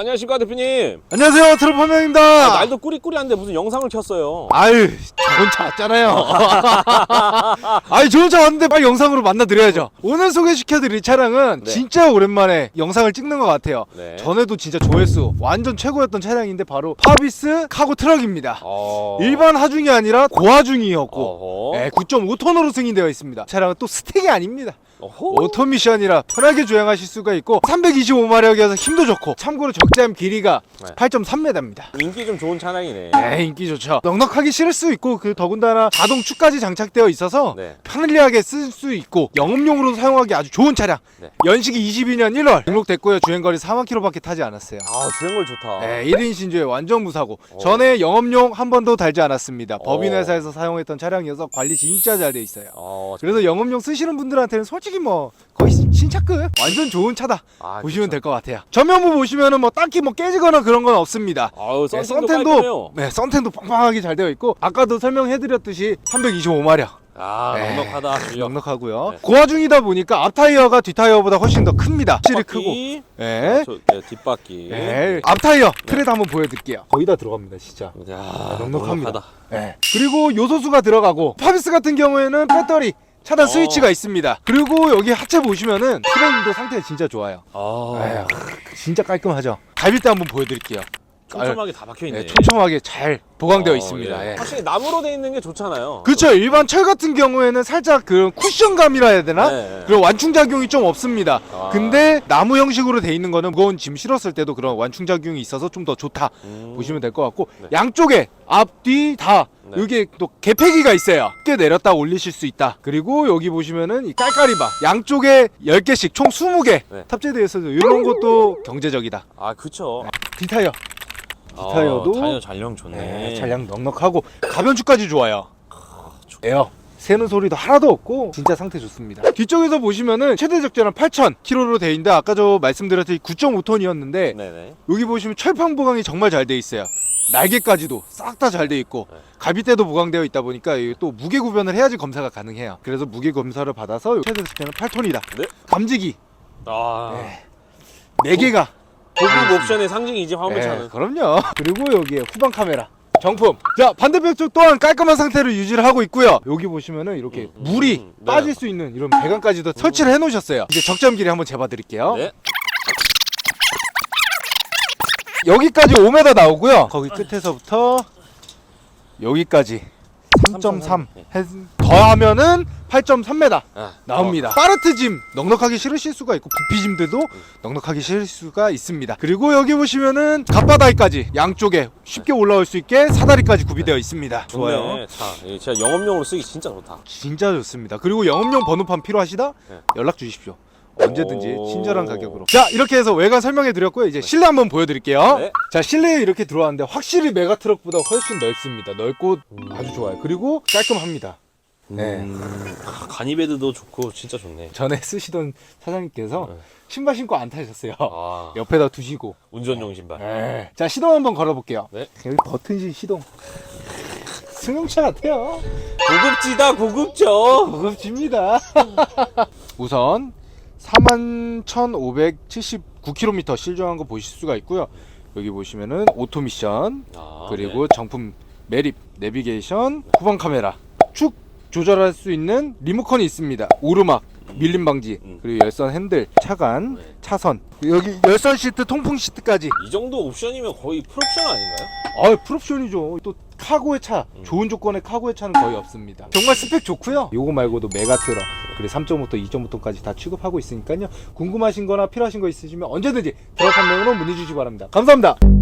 안녕하십니까 대표님. 안녕하세요 트로퍼명입니다 아, 날도 꾸리꾸리한데 무슨 영상을 켰어요. 아유 좋은 차 왔잖아요 아유 좋은 차 왔는데 빨리 영상으로 만나드려야죠 오늘 소개시켜드릴 차량은 네. 진짜 오랜만에 영상을 찍는 것 같아요 네. 전에도 진짜 조회수 완전 최고였던 차량인데 바로 파비스 카고 트럭입니다 어... 일반 하중이 아니라 고하중이었고 어허. 네, 9.5톤으로 승인되어 있습니다 차량은 또 스택이 아닙니다. 오토 미션이라 편하게 주행하실 수가 있고 325마력이어서 힘도 좋고 참고로 적재함 길이가 네. 8.3m입니다 인기 좀 좋은 차량이네. 네, 인기 좋죠. 넉넉하게 실을 수 있고 그 더군다나 자동 축까지 장착되어 있어서 네. 편리하게 쓸 수 있고 영업용으로 사용하기 아주 좋은 차량. 네. 연식이 22년 1월 등록됐고요. 주행거리 4만 킬로밖에 타지 않았어요. 아 주행걸 좋다. 네, 1인 신주에 완전 무사고 어. 전에 영업용 한 번도 달지 않았습니다. 어. 법인 회사에서 사용했던 차량이어서 관리 진짜 잘 돼 있어요. 어, 그래서 영업용 쓰시는 분들한테는 솔직히 뭐 거의 신차급 완전 좋은 차다 아, 보시면 그쵸. 될것 같아요. 전면부 보시면은 뭐 딱히 뭐 깨지거나 그런 건 없습니다. 아유 네, 썬텐도 깔끔해요. 네, 썬텐도 빵빵하게 잘 되어 있고 아까도 설명해드렸듯이 325마력 아 네. 넉넉하다 실력. 넉넉하고요. 네. 고화 중이다 보니까 앞 타이어가 뒷 타이어보다 훨씬 더 큽니다. 실이 크고. 뒷바퀴. 네. 저, 네, 뒷바퀴. 네. 앞 타이어 트레드 한번 보여드릴게요. 거의 다 들어갑니다, 진짜. 야, 넉넉합니다. 넉넉하다. 네. 그리고 요소수가 들어가고 파비스 같은 경우에는 배터리 차단 어. 스위치가 있습니다. 그리고 여기 하체 보시면은 프레임도 상태 진짜 좋아요. 아, 에휴, 진짜 깔끔하죠. 때 한번 보여드릴게요. 촘촘하게 다 박혀 있네. 네, 촘촘하게 잘 보강되어 어, 있습니다. 예. 예. 확실히 나무로 돼 있는 게 좋잖아요. 그렇죠. 일반 철 같은 경우에는 살짝 그 쿠션감이라 해야 되나? 네. 그런 완충 작용이 좀 없습니다. 아. 근데 나무 형식으로 돼 있는 거는 무거운 짐 실었을 때도 그런 완충 작용이 있어서 좀 더 좋다 음. 보시면 될 것 같고 네. 양쪽에 앞, 뒤 다 네. 여기 또 개폐기가 있어요. 꽤 내렸다 올리실 수 있다. 그리고 여기 보시면은 이 깔깔이바 양쪽에 10개씩 총 20개 네. 탑재되어 있어서 이런 것도 경제적이다. 아 그쵸. 뒷타이어 아, 타이어도 타이어 잔량 좋네. 네, 잔량 넉넉하고 가변축까지 좋아요. 좋- 에어 새는 소리도 하나도 없고 진짜 상태 좋습니다. 뒤쪽에서 보시면은 최대 적재는 8,000km로 돼 있는데 아까 저 말씀드렸듯이 9.5톤이었는데 네네. 여기 보시면 철판 보강이 정말 잘 돼 있어요. 날개까지도 싹 다 잘 돼 있고 네. 갈비대도 보강되어 있다 보니까 또 무게 구변을 해야지 검사가 가능해요. 그래서 무게 검사를 받아서 최대 적재는 8톤이다. 네. 감지기 아 네. 4개가 고급 옵션의 상징이지 화물차는. 네, 그럼요. 그리고 여기에 후방 카메라. 정품. 자 반대편 쪽 또한 깔끔한 상태를 유지를 하고 있고요. 여기 보시면은 이렇게 음, 음, 물이 음, 네. 빠질 수 있는 이런 배관까지도 설치를 해놓으셨어요. 이제 적재함 길이 한번 재봐드릴게요. 네. 여기까지 5m 나오고요. 거기 끝에서부터 여기까지 3.3 네. 해- 더하면은 8.3m 아, 나옵니다. 파르트 짐 넉넉하게 실으실 수가 있고 부피 짐들도 넉넉하게 실을 수가 있습니다. 그리고 여기 보시면은 갓바다이까지 양쪽에 쉽게 올라올 수 있게 사다리까지 구비되어 있습니다. 어, 좋아요. 차. 예, 진짜 영업용으로 쓰기 진짜 좋다. 진짜 좋습니다. 그리고 영업용 번호판 필요하시다? 네. 연락 주십시오. 언제든지 오. 친절한 가격으로. 자 이렇게 해서 외관 설명해 드렸고요. 이제 실내 한번 보여드릴게요. 네. 자 실내에 이렇게 들어왔는데 확실히 메가 트럭보다 훨씬 넓습니다. 넓고 음. 아주 좋아요. 그리고 깔끔합니다. 네. 음, 아, 가니베드도 좋고 진짜 좋네. 전에 쓰시던 사장님께서 네. 신발 신고 안 타셨어요. 아 옆에다 두시고. 운전용 신발. 네. 자 시동 한번 걸어볼게요. 네. 여기 버튼식 시동. 승용차 같아요. 고급지다 고급져. 고급집니다. 우선 41,579km 실종한 거 보실 수가 있고요. 여기 보시면은 오토 미션 아, 그리고 정품 매립 내비게이션 후방 카메라 축 조절할 수 있는 리모컨이 있습니다. 오르막 밀림 방지 음. 그리고 열선 핸들 차간 네. 차선 여기 열선 시트 통풍 시트까지 이 정도 옵션이면 거의 풀옵션 아닌가요? 아 풀옵션이죠. 또 카고의 차 음. 좋은 조건의 카고의 차는 거의 없습니다. 정말 스펙 좋고요. 요거 말고도 메가트럭 그리고 3.5톤, 2.5톤까지 다 취급하고 있으니까요. 궁금하신 거나 필요하신 거 있으시면 언제든지 드럭 판매으로 문의 주시기 바랍니다. 감사합니다.